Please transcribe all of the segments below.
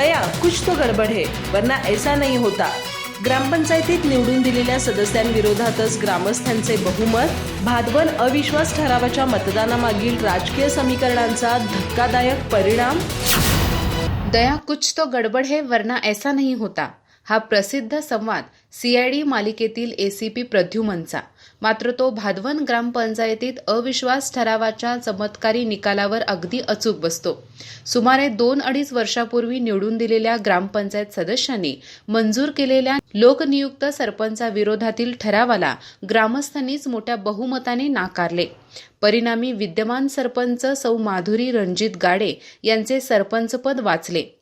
दया कुछ तो गडबड है वरना ऐसा नहीं होता. ग्रामपंचायतीत निवडून दिलेल्या सदस्यांविरोधातच ग्रामस्थांचे बहुमत भादवन अविश्वास ठरावाच्या मतदानामागील राजकीय समीकरणांचा धक्कादायक परिणाम? दया कुछ तो गडबड है वरना ऐसा नहीं होता. हा प्रसिद्ध संवाद सीआयडी मालिकेतील एसीपी प्रद्युमनचा मात्र तो भादवन ग्रामपंचायतीत अविश्वास ठरावाच्या चमत्कारी निकालावर अगदी अचूक बसतो. सुमारे दोन अडीच वर्षापूर्वी निवडून दिलेल्या ग्रामपंचायत सदस्यांनी मंजूर केलेल्या लोकनियुक्त सरपंचाविरोधातील ठरावाला ग्रामस्थांनीच मोठ्या बहुमताने नाकारले. परिणामी विद्यमान सरपंच सौ माधुरी रणजित गाडे यांचे सरपंचपद वाचले.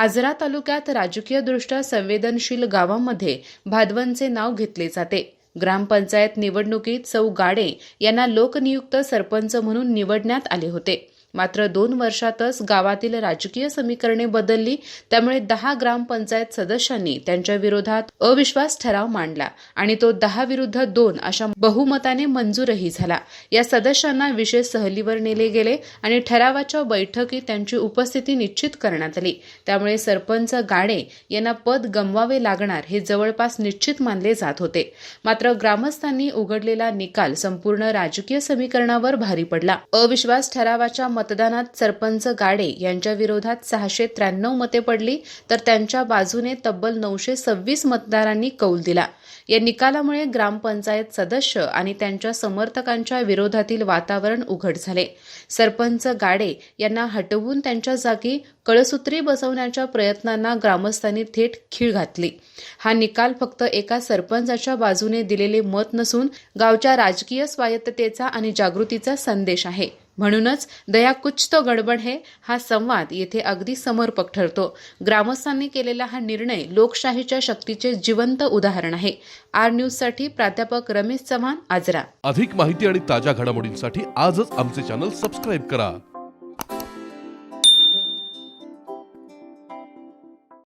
आजरा तालुक्यात राजकीयदृष्ट्या संवेदनशील गावांमध्ये भादवनचे नाव घेतले जाते. ग्रामपंचायत निवडणुकीत सौ गाडे यांना लोकनियुक्त सरपंच म्हणून निवडण्यात आले होते. मात्र दोन वर्षातच गावातील राजकीय समीकरणे बदलली त्यामुळे दहा ग्रामपंचायत सदस्यांनी त्यांच्या विरोधात अविश्वास ठराव मांडला आणि तो दहा विरुद्ध दोन अशा बहुमताने मंजूरही झाला. या सदस्यांना विशेष सहलीवर नेले गेले आणि ठरावाच्या बैठकीत त्यांची उपस्थिती निश्चित करण्यात आली. त्यामुळे सरपंच गाडे यांना पद गमवावे लागणार हे जवळपास निश्चित मानले जात होते. मात्र ग्रामस्थांनी उघडलेला निकाल संपूर्ण राजकीय समीकरणावर भारी पडला. अविश्वास ठरावाच्या मतदानात सरपंच गाडे यांच्या विरोधात सहाशे त्र्याण्णव मते पडली तर त्यांच्या बाजूने तब्बल नऊशे सव्वीस मतदारांनी कौल दिला. या निकालामुळे ग्रामपंचायत सदस्य आणि त्यांच्या समर्थकांच्या विरोधातील वातावरण उघड झाले. सरपंच गाडे यांना हटवून त्यांच्या जागी कळसूत्री बसवण्याच्या प्रयत्नांना ग्रामस्थांनी थेट खीळ घातली. हा निकाल फक्त एका सरपंचाच्या बाजूने दिलेले मत नसून गावच्या राजकीय स्वायत्ततेचा आणि जागृतीचा संदेश आहे. म्हणूनच दया कुछ तो गडबड है हा संवाद येथे अगदी समर्पक ठरतो. ग्रामस्थांनी केलेला हा निर्णय लोकशाहीच्या शक्तीचे जिवंत उदाहरण आहे. आर न्यूजसाठी प्राध्यापक रमेश चव्हाण आजरा. अधिक माहिती आणि ताज्या घडामोडींसाठी आजच आमचे चॅनल सबस्क्राईब करा.